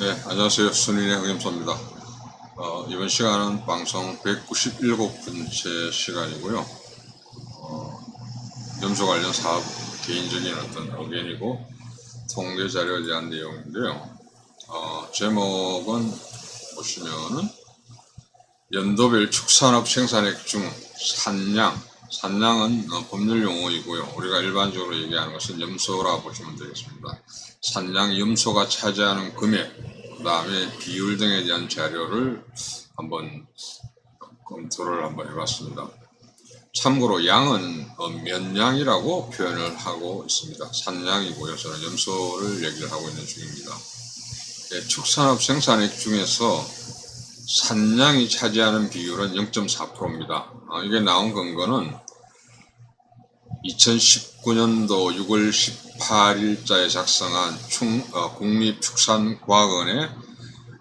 네, 안녕하세요. 순인의 흑염소입니다. 어, 이번 시간은 방송 197번째 시간이고요. 어, 염소 관련 사업 개인적인 어떤 의견이고 통계 자료에 대한 내용인데요. 어, 제목은 보시면은 연도별 축산업 생산액 중 산량, 산량은 어, 법률 용어이고요. 우리가 일반적으로 얘기하는 것은 염소라고 보시면 되겠습니다. 산량 염소가 차지하는 금액, 그 다음에 비율 등에 대한 자료를 한번 검토를 한번 해봤습니다. 참고로 양은 어, 면량이라고 표현을 하고 있습니다. 산량이고요. 저는 염소를 얘기를 하고 있는 중입니다. 예, 축산업 생산액 중에서 산량이 차지하는 비율은 0.4%입니다. 아, 이게 나온 근거는 2019년도 6월 18일자에 작성한 충, 어, 국립축산과학원의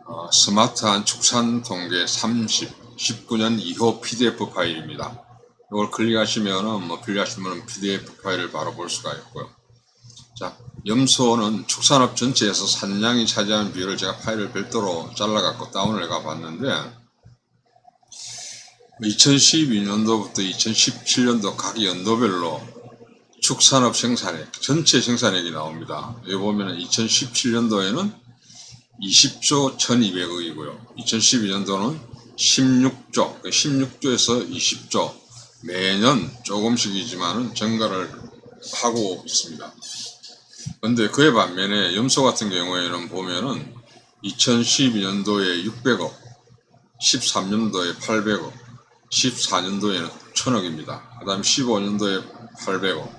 어, 스마트한 축산 통계 30, 19년 2호 PDF 파일입니다. 이걸 클릭하시면은 뭐 필요하시면 PDF 파일을 바로 볼 수가 있고요. 자, 염소는 축산업 전체에서 산량이 차지하는 비율을 제가 파일을 별도로 잘라 갖고 다운을 해 가 봤는데 2012년도부터 2017년도 각 연도별로 축산업 생산액, 전체 생산액이 나옵니다. 여기 보면 2017년도에는 20조 1200억이고요. 2012년도는 16조, 16조에서 20조 매년 조금씩이지만은 증가를 하고 있습니다. 근데 그에 반면에 염소 같은 경우에는 보면은 2012년도에 600억, 13년도에 800억, 14년도에는 1000억입니다. 그 다음에 15년도에 800억,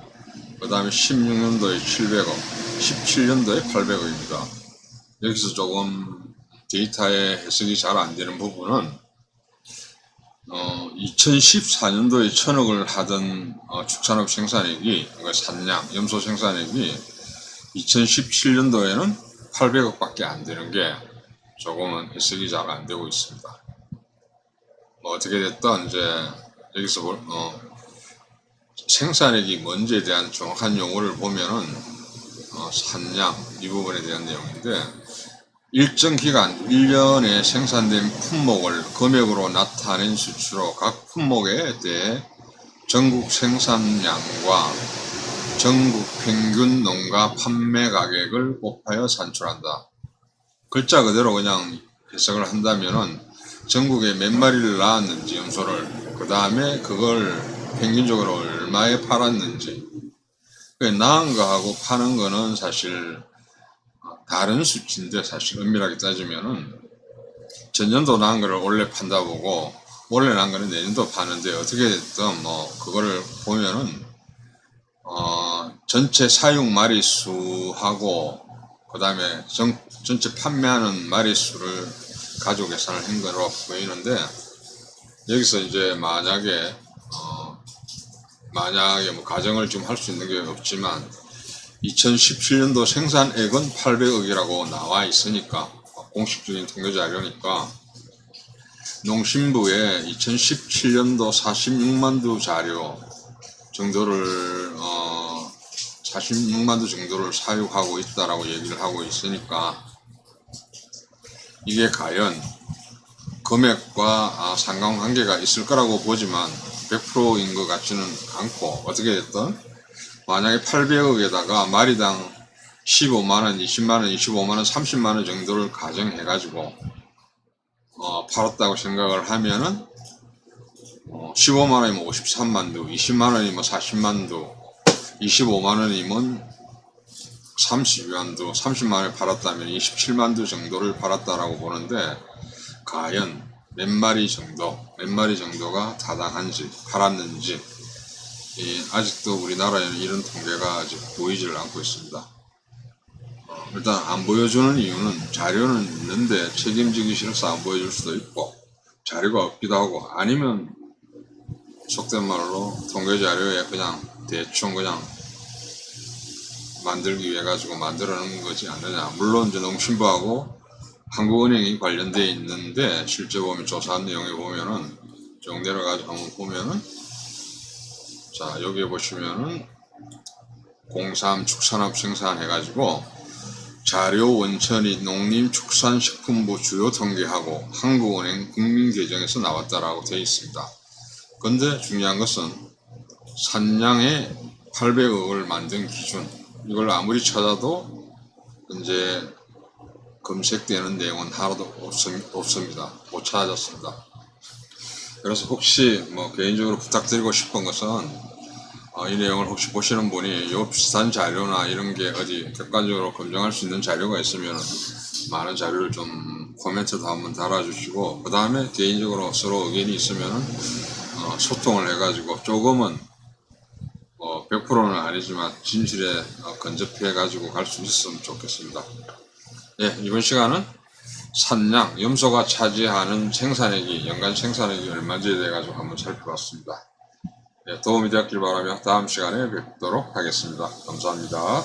그 다음에 16년도에 700억, 17년도에 800억입니다. 여기서 조금 데이터의 해석이 잘 안 되는 부분은 어, 2014년도에 1000억을 하던 어, 축산업 생산액이 그러니까 산량, 염소 생산액이 2017년도에는 800억밖에 안 되는 게 조금은 해석이 잘 안 되고 있습니다. 뭐 어떻게 됐든 이제 여기서 볼, 어, 생산액이 뭔지에 대한 정확한 용어를 보면은 어, 산량 이 부분에 대한 내용인데 일정 기간 1년에 생산된 품목을 금액으로 나타낸 수치로 각 품목에 대해 전국 생산량과 전국 평균 농가 판매 가격을 곱하여 산출한다. 글자 그대로 그냥 해석을 한다면은 전국에 몇 마리를 낳았는지 염소를 그 다음에 그걸 평균적으로 얼마에 팔았는지. 그 낳은 거하고 파는 거는 사실 다른 수치인데 사실 엄밀하게 따지면은 전년도 낳은 거를 올해 판다 보고 올해 낳은 거는 내년도 파는데 어떻게 됐든 뭐 그거를 보면은 어 전체 사용 마리수하고 그 다음에 전체 판매하는 마리수를 가지고 계산을 한 거로 보이는데 여기서 이제 만약에 어 만약에 뭐 가정을 좀할수 있는 게 없지만 2017년도 생산액은 800억이라고 나와 있으니까 공식적인 통계 자료니까 농심부의 2017년도 46만 두 자료 정도를 어 46만 두 정도를 사육하고 있다라고 얘기를 하고 있으니까 이게 과연 금액과 아, 상관관계가 있을 거라고 보지만 100%인 것 같지는 않고 어떻게 됐든 만약에 800억에다가 마리당 15만원, 20만원, 25만원, 30만원 정도를 가정해가지고 어, 팔았다고 생각을 하면은 어, 15만원이면 53만두, 20만원이면 40만두, 25만원이면 32만두, 30만원에 팔았다면 27만두 정도를 팔았다라고 보는데 과연 몇 마리 정도, 몇 마리 정도가 타당한지 팔았는지 이, 아직도 우리나라에는 이런 통계가 아직 보이지를 않고 있습니다. 어, 일단 안 보여주는 이유는 자료는 있는데 책임지기 싫어서 안 보여줄 수도 있고 자료가 없기도 하고 아니면 속된 말로 통계 자료에 그냥 대충 그냥 만들기 위해 가지고 만들어 놓은 거지 않느냐. 물론 이제 농심부하고 한국은행이 관련돼 있는데 실제 보면 조사한 내용에 보면은 쭉 내려가지고 한번 보면은 자 여기에 보시면은 03 축산업 생산 해가지고 자료 원천이 농림축산식품부 주요 통계하고 한국은행 국민계정에서 나왔다라고 되어 있습니다. 근데 중요한 것은 산량의 800억을 만든 기준 이걸 아무리 찾아도 이제 검색되는 내용은 하나도 없, 없습 니다. 못 찾았습니다. 그래서 혹시 뭐 개인적으로 부탁드리고 싶은 것은 어, 이 내용을 혹시 보시는 분이 요 비슷한 자료나 이런 게 어디 객관적으로 검증할 수 있는 자료가 있으면 많은 자료를 좀 코멘트도 한번 달아주시고 그 다음에 개인적으로 서로 의견이 있으면 어, 소통을 해가지고 조금은 뭐 100%는 아니지만 진실에 어, 근접해 가지고 갈 수 있으면 좋겠습니다. 예, 이번 시간은 산량, 염소가 차지하는 생산액이 연간 생산액이 얼마인지에 대해 가지고 한번 살펴봤습니다. 예, 도움이 되었길 바라며 다음 시간에 뵙도록 하겠습니다. 감사합니다.